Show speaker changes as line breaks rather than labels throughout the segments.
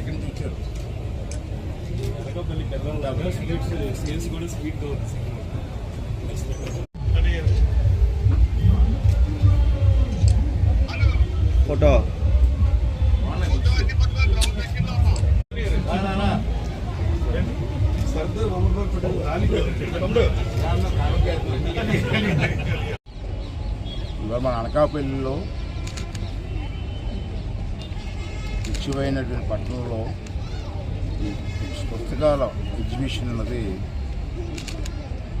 ఇక్కడ నుంచి వచ్చారు.
అనకాపల్లి స్వీట్స్ సేల్స్ కూడా స్వీట్గా
ఫోటో.
మన అనకాపల్లిలో ముఖ్యమైనటువంటి పట్టణంలో ఈ పుస్తకాల ఎగ్జిబిషన్ అన్నది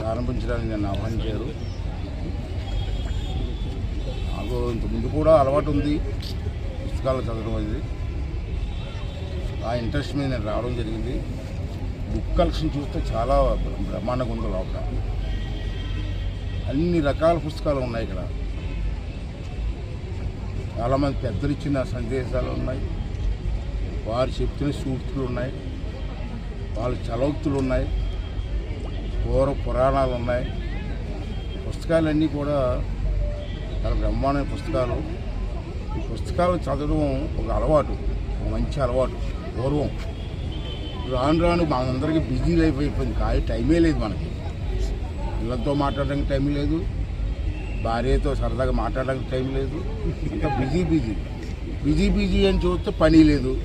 ప్రారంభించడానికి నన్ను ఆహ్వానించారు. నాకు ఇంతకుముందు కూడా అలవాటు ఉంది పుస్తకాలు చదవడం అనేది. ఆ ఇంట్రెస్ట్ మీద నేను రావడం జరిగింది. బుక్ కలెక్షన్ చూస్తే చాలా బ్రహ్మాండంగా ఉంది లోపల. అన్ని రకాల పుస్తకాలు ఉన్నాయి ఇక్కడ. చాలామంది పెద్దలు ఇచ్చిన సందేశాలు ఉన్నాయి. వారు చెప్తున్న సూక్తులు ఉన్నాయి. వాళ్ళ చలవక్తులు ఉన్నాయి. పూర్వ పురాణాలు ఉన్నాయి. పుస్తకాలన్నీ కూడా చాలా బ్రహ్మాండమైన పుస్తకాలు. ఈ పుస్తకాలు చదవడం ఒక అలవాటు ఒక మంచి అలవాటు పూర్వం రాను రాను మనందరికీ బిజీ లైఫ్ అయిపోయింది. కానీ టైమే లేదు మనకి. పిల్లలతో మాట్లాడడానికి టైం లేదు. భార్యతో సరదాగా మాట్లాడడానికి టైం లేదు. ఇంకా బిజీ బిజీ. బిజీ బిజీ అని చూస్తే పని లేదు.